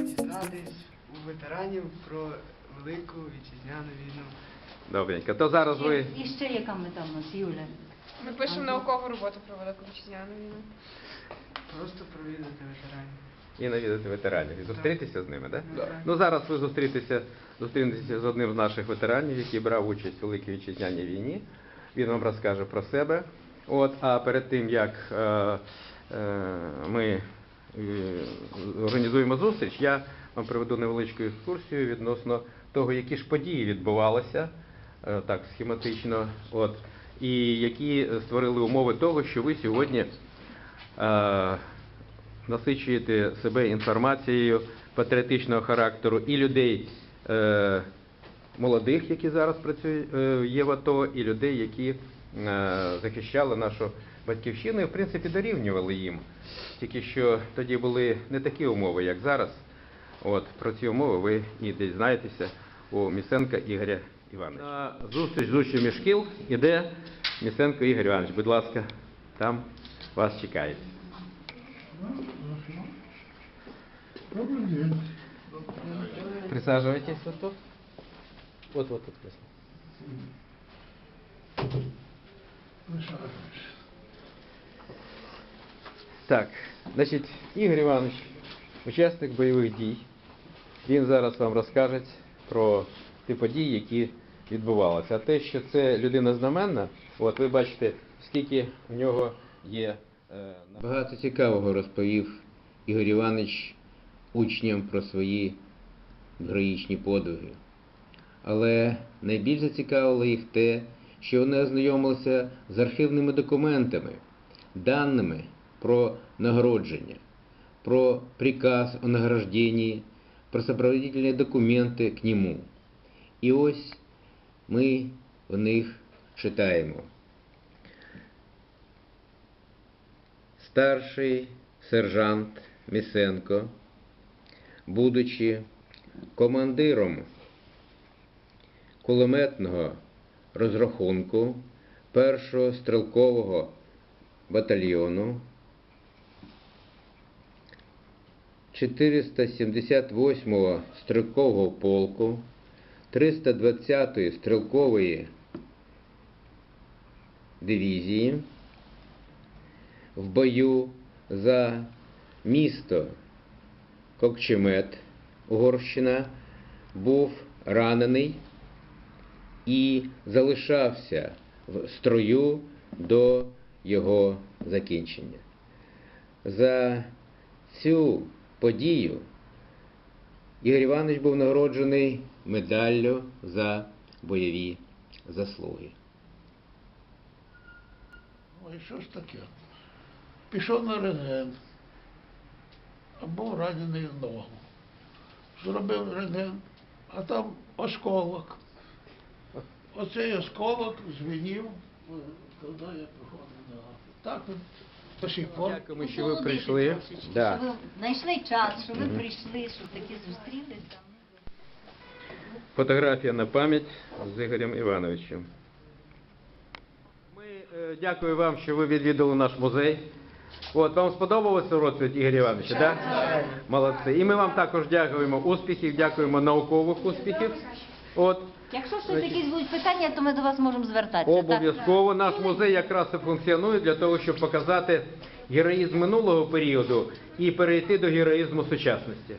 Дізнатись у ветеранів про велику вітчизняну війну. Добренько. То зараз ви І ще яка мета в нас, Юля? Ми пишемо наукову роботу про Велику Вітчизняну війну. Просто провідати ветеранів. і навідати ветеранів. І зустрітися з ними, так? Да. Ну зараз ви зустрітеся, зустрінетеся з одним з наших ветеранів, який брав участь у Великій Вітчизняній війні. Він вам розкаже про себе. От, а перед тим як е, е, ми е, організуємо зустріч, я вам приведу невеличку екскурсію відносно того, які ж події відбувалися е, так схематично, от, і які створили умови того, що ви сьогодні е, насичуєте себе інформацією патріотичного характеру і людей е, молодих, які зараз працюють, е, є в АТО, і людей, які захищали нашу батьківщину і, в принципі, дорівнювали їм. Тільки що тоді були не такі умови, як зараз. От, про ці умови ви і дізнаєтеся у Місенка Ігоря Івановича. На зустріч з учнями шкіл іде Місенко Ігор Іванович. Будь ласка, там вас чекають. Добрый день. Присаживайтесь вот тут. Вот, вот тут. Так, значить, Ігор Іванович, учасник бойових дій. Він зараз вам розкаже про ті події, які відбувалися. А те, що це людина знаменна, от ви бачите, скільки в нього є. е, Багато цікавого розповів Ігор Іванович учням про свої героїчні подвиги. Але найбільш зацікавило їх те, що вони ознайомилися з архівними документами, даними про нагородження, про приказ о награждении, про сопроводительные документи к нему. І ось ми в них читаємо. Старший сержант Місенко, будучи командиром кулеметного розрахунку першого стрілкового батальйону 478-го стрілкового полку 320-ї стрілкової дивізії в бою за місто Кокчемет, Угорщина, був ранений і залишався в строю до його закінчення. За цю подію Ігор Іванович був нагороджений медаллю за бойові заслуги. Ой, що ж таке? Пішов на рентген, а був ранений в ногу. Зробив рентген, а там осколок. Оцей осколок звенів, е, коли я приходив на Так от до сих пор. Дякуємо, що ви прийшли. Да. Що ви знайшли час, що ви прийшли, щоб таки зустрілися. Фотографія на пам'ять з Ігорем Івановичем. Ми е, дякую вам, що ви відвідали наш музей. От, вам сподобалося розповідь Ігоря Івановича, так? Да? Молодці. І ми вам також дякуємо успіхів, дякуємо наукових успіхів. От, Якщо щось якісь будуть питання, то ми до вас можемо звертатися. обов'язково наш музей якраз і функціонує для того, щоб показати героїзм минулого періоду і перейти до героїзму сучасності.